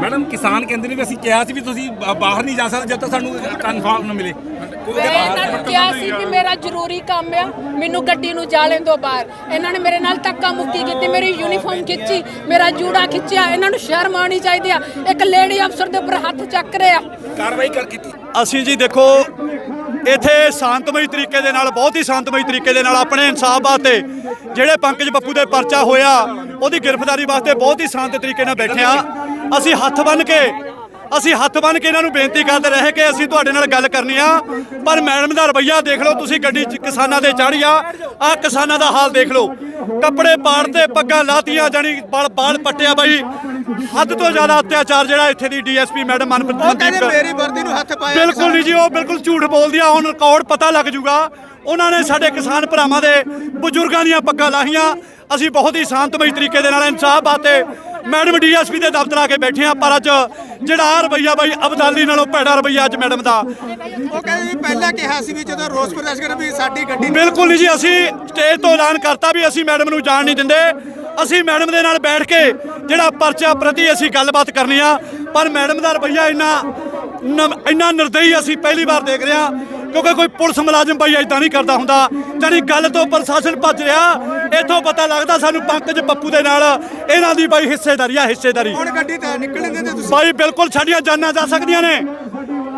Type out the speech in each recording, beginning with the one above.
Madam ਕਿਸਾਨ ਕਹਿੰਦੇ ਨੇ ਵੀ ਅਸੀਂ ਕਿਹਾ ਸੀ ਵੀ ਤੁਸੀਂ ਬਾਹਰ ਨਹੀਂ ਜਾ ਸਕਦੇ ਜਦ ਤੱਕ ਸਾਨੂੰ ਕਨਫਰਮ ਨਾ ਮਿਲੇ। ਮੈਂ ਇਹਨਾਂ ਨੂੰ ਕਿਹਾ ਸੀ ਕਿ ਮੇਰਾ ਜ਼ਰੂਰੀ ਕੰਮ ਆ ਮੈਨੂੰ ਗੱਡੀ ਨੂੰ ਜਾ ਲੈਣ ਦਿਓ ਬਾਹਰ। ਇਹਨਾਂ ਨੇ ਮੇਰੇ ਨਾਲ ਧੱਕਾ ਮੁੱਕੀ ਕੀਤੀ ਮੇਰੀ ਯੂਨੀਫਾਰਮ ਖਿੱਚੀ ਮੇਰਾ ਜੂੜਾ ਖਿੱਚਿਆ ਇਹਨਾਂ ਨੂੰ ਸ਼ਰਮ ਆਉਣੀ ਚਾਹੀਦੀ ਆ। ਇੱਕ ਲੇਡੀ ਅਫਸਰ ਦੇ ਉੱਪਰ ਹੱਥ ਚੱਕ ਰਹੇ। ਆ ਕਾਰਵਾਈ ਕਰ ਕੀਤੀ। ਅਸੀਂ ਜੀ ਦੇਖੋ ਇੱਥੇ ਸ਼ਾਂਤਮਈ ਤਰੀਕੇ ਦੇ ਨਾਲ, ਬਹੁਤ ਹੀ ਸ਼ਾਂਤਮਈ ਤਰੀਕੇ ਦੇ ਨਾਲ ਆਪਣੇ ਇਨਸਾਫ ਵਾਸਤੇ ਜਿਹੜੇ ਪੰਕਜ ਬੱਪੂ ਦੇ ਪਰਚਾ ਹੋਇਆ, ਉਹਦੀ ਗ੍ਰਿਫਤਾਰੀ ਵਾਸਤੇ ਬਹੁਤ ਹੀ ਸ਼ਾਂਤ ਤਰੀਕੇ ਨਾਲ ਬੈਠੇ ਆ ਅਸੀਂ ਹੱਥ ਬੰਨ ਕੇ, ਅਸੀਂ ਹੱਥ ਬੰਨ ਕੇ ਇਹਨਾਂ ਨੂੰ ਬੇਨਤੀ ਕਰਦੇ ਰਹੇ ਕਿ ਅਸੀਂ ਤੁਹਾਡੇ ਨਾਲ ਗੱਲ ਕਰਨੀ ਆ। ਪਰ ਮੈਡਮ ਦਾ ਰਵੱਈਆ ਦੇਖ ਲਓ, ਤੁਸੀਂ ਗੱਡੀ ਕਿਸਾਨਾਂ ਦੇ ਚੜ੍ਹ ਆ ਆ ਕਿਸਾਨਾਂ ਦਾ ਹਾਲ ਦੇਖ ਲਓ। ਕੱਪੜੇ ਪਾੜ 'ਤੇ ਪੱਗਾਂ ਲਾਤੀਆਂ ਜਾਨੀ ਬਲ ਬਾਲ ਪੱਟਿਆ ਬਾਈ। ਹੱਦ ਤੋਂ ਜ਼ਿਆਦਾ ਅਤਿਆਚਾਰ ਜਿਹੜਾ ਇੱਥੇ ਦੀ ਡੀਐਸਪੀ ਮੈਡਮ ਮਨਪ੍ਰੀਤ ਉਹ ਕਹਿੰਦੇ ਕੌਰ- ਮੇਰੀ ਵਰਦੀ ਨੂੰ ਹੱਥ ਪਾਇਆ ਬਿਲਕੁਲ ਨਹੀਂ ਜੀ ਉਹ ਬਿਲਕੁਲ ਝੂਠ ਬੋਲਦੀ ਆ ਹੁਣ ਰਿਕਾਰਡ ਪਤਾ ਲੱਗ ਜੂਗਾ। ਉਹਨਾਂ ਨੇ ਸਾਡੇ ਕਿਸਾਨ ਭਰਾਵਾਂ ਦੇ ਬਜ਼ੁਰਗਾਂ ਦੀਆਂ ਪੱਗਾਂ ਲਾਹੀਆਂ। ਅਸੀਂ ਬਹੁਤ ਹੀ ਸ਼ਾਂਤਮਈ ਤਰੀਕੇ ਦੇ ਨਾਲ ਇਨਸਾਫ ਬਾਤੇ ਮੈਡਮ ਡੀਐਸਪੀ ਦੇ ਦਫ਼ਤਰ ਆ ਕੇ ਬੈਠੇ ਆ ਪਰ ਅੱਜ ਜਿਹੜਾ ਆਹ ਰਵੱਈਆ ਬਾਈ ਅਬਦਾਲੀ ਨਾਲੋਂ ਭੈੜਾ ਰਵੱਈਆ ਅੱਜ ਮੈਡਮ ਦਾ। ਉਹ ਕਹਿੰਦੇ ਜੀ ਪਹਿਲਾਂ ਕਿਹਾ ਸੀ ਵੀ ਜਦੋਂ ਰੋਸ ਪ੍ਰਦਰਸ਼ਨ ਵੀ ਸਾਡੀ ਗੱਡੀ ਬਿਲਕੁਲ ਨਹੀਂ ਜੀ ਅਸੀਂ ਸਟੇਜ ਤੋਂ ਐਲਾਨ ਕਰਤਾ ਵੀ ਅਸੀਂ ਮੈਡਮ ਨੂੰ ਜਾਣ ਨਹੀਂ ਦਿੰਦੇ। ਅਸੀਂ ਮੈਡਮ ਦੇ ਨਾਲ ਬੈਠ ਕੇ ਜਿਹੜਾ ਪਰਚਾ ਪ੍ਰਤੀ ਅਸੀਂ ਗੱਲਬਾਤ ਕਰਨੀ ਆ ਪਰ ਮੈਡਮ ਦਾ ਰਵੱਈਆ ਇੰਨਾ ਇੰਨਾ ਨਿਰਦਈ ਅਸੀਂ ਪਹਿਲੀ ਵਾਰ ਦੇਖ ਰਹੇ ਕਿਉਂਕਿ ਕੋਈ ਪੁਲਿਸ ਮੁਲਾਜ਼ਮ ਬਾਈ ਇਦਾਂ ਨਹੀਂ ਕਰਦਾ ਹੁੰਦਾ। ਜਾਨੀ ਗੱਲ ਤੋਂ ਪ੍ਰਸ਼ਾਸਨ ਭੱਜ ਰਿਹਾ ਇੱਥੋਂ ਪਤਾ ਲੱਗਦਾ ਸਾਨੂੰ ਪੰਕਜ ਪੱਪੂ ਦੇ ਨਾਲ ਇਹਨਾਂ ਦੀ ਬਾਈ ਹਿੱਸੇਦਾਰੀ ਆ ਹਿੱਸੇਦਾਰੀ। ਹੁਣ ਗੱਡੀ ਤਾਂ ਨਿਕਲਣ ਦਿੰਦੇ ਤੁਸੀਂ। ਬਾਈ ਬਿਲਕੁਲ ਸਾਡੀਆਂ ਜਾਨਾਂ ਜਾ ਸਕਦੀਆਂ ਨੇ।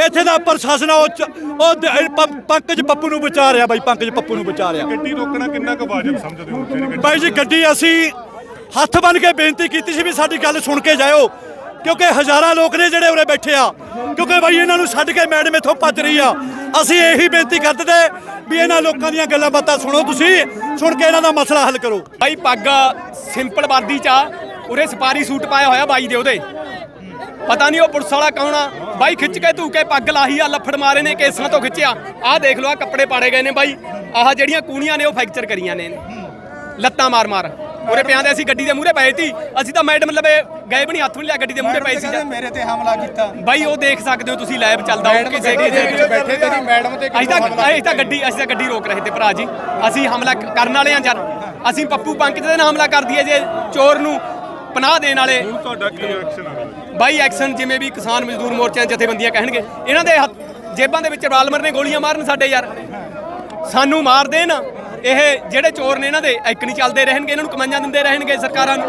ਇੱਥੇ ਦਾ ਪ੍ਰਸ਼ਾਸਨ ਆ, ਉਹ ਚ- ਉਹ ਦ- ਇਹ ਪ- ਪੰਕਜ ਪੱਪੂ ਨੂੰ ਬਚਾ ਰਿਹਾ ਬਾਈ ਪੰਕਜ ਪੱਪੂ ਨੂੰ ਬਚਾ ਰਿਹਾ। ਗੱਡੀ ਰੋਕਣਾ ਕਿੰਨਾ ਕੁ ਵਾਜਬ ਸਮਝਦੇ ਹੋ ਜਿਹੜੀ ਗੱਡੀ ਬਾਈ ਜੀ ਗੱਡੀ ਅਸੀਂ ਹੱਥ ਬੰਨ ਕੇ ਬੇਨਤੀ ਕੀਤੀ ਸੀ ਵੀ ਸਾਡੀ ਗੱਲ ਸੁਣ ਕੇ ਜਾਇਓ ਕਿਉਂਕਿ ਹਜ਼ਾਰਾਂ ਲੋਕ ਨੇ ਜਿਹੜੇ ਉਰੇ ਬੈਠੇ ਆ। ਕਿਉਂਕਿ ਬਾਈ ਇਹਨਾਂ ਨੂੰ ਛੱਡ ਕੇ ਮੈਡਮ ਇੱਥੋਂ ਭੱਜ ਰਹੀ ਆ। ਅਸੀਂ ਇਹੀ ਬੇਨਤੀ ਕਰਦੇ ਤੇ ਵੀ ਇਹਨਾਂ ਲੋਕਾਂ ਦੀਆਂ ਗੱਲਾਂ ਬਾਤਾਂ ਸੁਣੋ ਤੁਸੀਂ ਸੁਣ ਕੇ ਇਹਨਾਂ ਦਾ ਮਸਲਾ ਹੱਲ ਕਰੋ। ਬਾਈ ਪੱਗ ਸਿੰਪਲ ਵਰਦੀ ਚ ਆ ਉਰੇ ਸਪਾਰੀ ਸੂਟ ਪਾਇਆ ਹੋਇਆ ਬਾਈ ਦੇ ਉਹਦੇ। ਪਤਾ ਨਹੀਂ ਉਹ ਪੁਲਿਸ ਵਾਲਾ ਕੌਣ ਆ। ਬਾਈ ਖਿੱਚ ਕੇ ਧੂ ਕੇ ਪੱਗ ਲਾਹੀ ਆ ਲੱਫੜ ਮਾਰੇ ਨੇ ਕੇਸਾਂ ਤੋਂ ਖਿੱਚਿਆ। ਆਹ ਦੇਖ ਲਓ ਆ ਕੱਪੜੇ ਪਾੜੇ ਗਏ ਨੇ ਬਾਈ। ਆਹ ਜਿਹੜੀਆਂ ਕੂਣੀਆਂ ਨੇ ਉਹ ਫ੍ਰੈਕਚਰ ਕਰੀਆਂ ਨੇ। ਲੱਤਾਂ ਮਾਰ ਮਾਰ। ਉਰੇ ਪਿਆਂ ਦੇ ਅਸੀਂ ਗੱਡੀ ਦੇ ਮੂਹਰੇ ਪਏ ਸੀ। ਅਸੀਂ ਤਾਂ ਮੈਡਮ ਲਵੇ ਗਏ ਵੀ ਨਹੀਂ ਹੱਥ ਵੀ ਨਹੀਂ ਲਿਆ ਗੱਡੀ ਦੇ ਮੂਹਰੇ ਪਏ ਸੀ ਮੇਰੇ ਤੇ ਹਮਲਾ ਕੀਤਾ। ਬਾਈ ਉਹ ਦੇਖ ਸਕਦੇ ਹੋ ਤੁਸੀਂ ਲਾਈਵ ਚੱਲਦਾ ਉਹ ਕਿਸੇ ਵਿੱਚ ਬੈਠੇ ਤੇਰੀ ਮੈਡਮ ਤੇ ਅਸੀਂ ਤਾਂ ਅਸੀਂ ਤਾਂ ਗੱਡੀ ਅਸੀਂ ਤਾਂ ਗੱਡੀ ਰੋਕ ਰਹੇ ਤੇ ਭਰਾ ਜੀ। ਅਸੀਂ ਹਮਲਾ ਕਰਨ ਵਾਲੇ ਆ ਜਰ। ਅਸੀਂ ਪੱਪੂ ਪੰਕਜ ਦੇ ਨਾਲ ਹਮਲਾ ਕਰ ਦਈਏ ਜੇ ਚੋਰ ਨੂੰ। ਪਨਾਹ ਦੇਣ ਵਾਲੇ। ਹੁਣ ਤੁਹਾਡਾ ਕੀ ਐਕਸ਼ਨ ਆ? ਬਾਈ ਐਕਸ਼ਨ ਜਿਵੇਂ ਵੀ ਕਿਸਾਨ ਮਜ਼ਦੂਰ ਮੋਰਚਿਆਂ ਜਥੇਬੰਦੀਆਂ ਕਹਿਣਗੇ। ਇਹਨਾਂ ਦੇ ਜੇਬਾਂ ਦੇ ਵਿੱਚ ਰਾਲਮਰ ਨੇ ਗੋਲੀਆਂ ਮਾਰਨ ਸਾਡੇ ਯਾਰ। ਸਾਨੂੰ ਮਾਰ ਦੇਣ। ਇਹ ਜਿਹੜੇ ਚੋਰ ਨੇ ਇਹਨਾਂ ਦੇ ਇੱਕ ਨਹੀਂ ਚੱਲਦੇ ਰਹਿਣਗੇ ਇਹਨਾਂ ਨੂੰ ਕਮਾਈਆਂ ਦਿੰਦੇ ਰਹਿਣਗੇ ਸਰਕਾਰਾਂ ਨੂੰ।